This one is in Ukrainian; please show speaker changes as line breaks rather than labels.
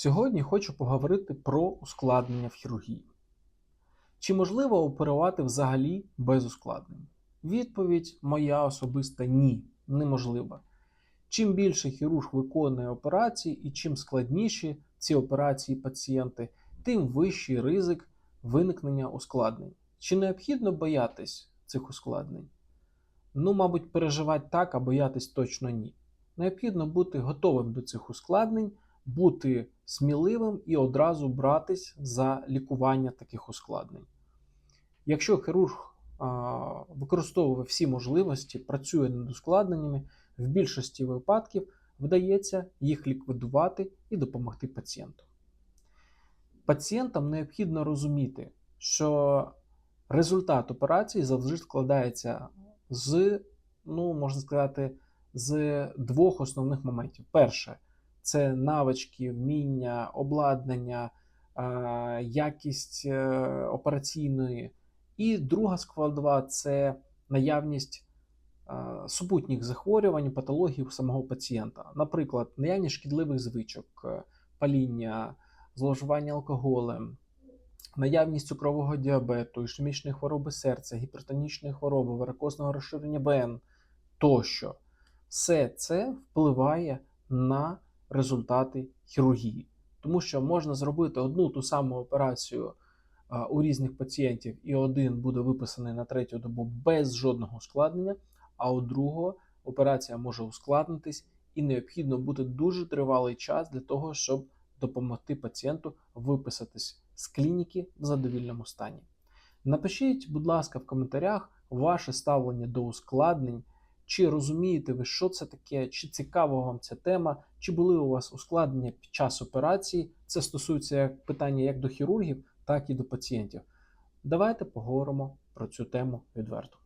Сьогодні хочу поговорити про ускладнення в хірургії. Чи можливо оперувати взагалі без ускладнень? Відповідь моя особиста ні, неможливо. Чим більше хірург виконує операції і чим складніші ці операції пацієнти, тим вищий ризик виникнення ускладнень. Чи необхідно боятись цих ускладнень? Ну, мабуть, переживати так, а боятись точно ні. Необхідно бути готовим до цих ускладнень, бути сміливим і одразу братись за лікування таких ускладнень. Якщо хірург використовує всі можливості, працює над ускладненнями, в більшості випадків вдається їх ліквідувати і допомогти пацієнту. Пацієнтам необхідно розуміти, що результат операції завжди складається з, ну, можна сказати, з двох основних моментів. Перше це навички, вміння, обладнання, е, якість е, операційної. І друга складова це наявність е, супутніх захворювань, патологій у самого пацієнта. Наприклад, наявність шкідливих звичок, паління, зловживання алкоголем, наявність цукрового діабету, ішемічної хвороби серця, гіпертонічної хвороби, варикозного розширення вен тощо. Все це впливає на результати хірургії, тому що можна зробити одну ту саму операцію у різних пацієнтів, і один буде виписаний на третю добу без жодного ускладнення, а у другого операція може ускладнитись, і необхідно буде дуже тривалий час для того, щоб допомогти пацієнту виписатись з клініки в задовільному стані. Напишіть, будь ласка, в коментарях ваше ставлення до ускладнень. Чи розумієте ви, що це таке, чи цікава вам ця тема, чи були у вас ускладнення під час операції? Це стосується як питання як до хірургів, так і до пацієнтів. Давайте поговоримо про цю тему відверто.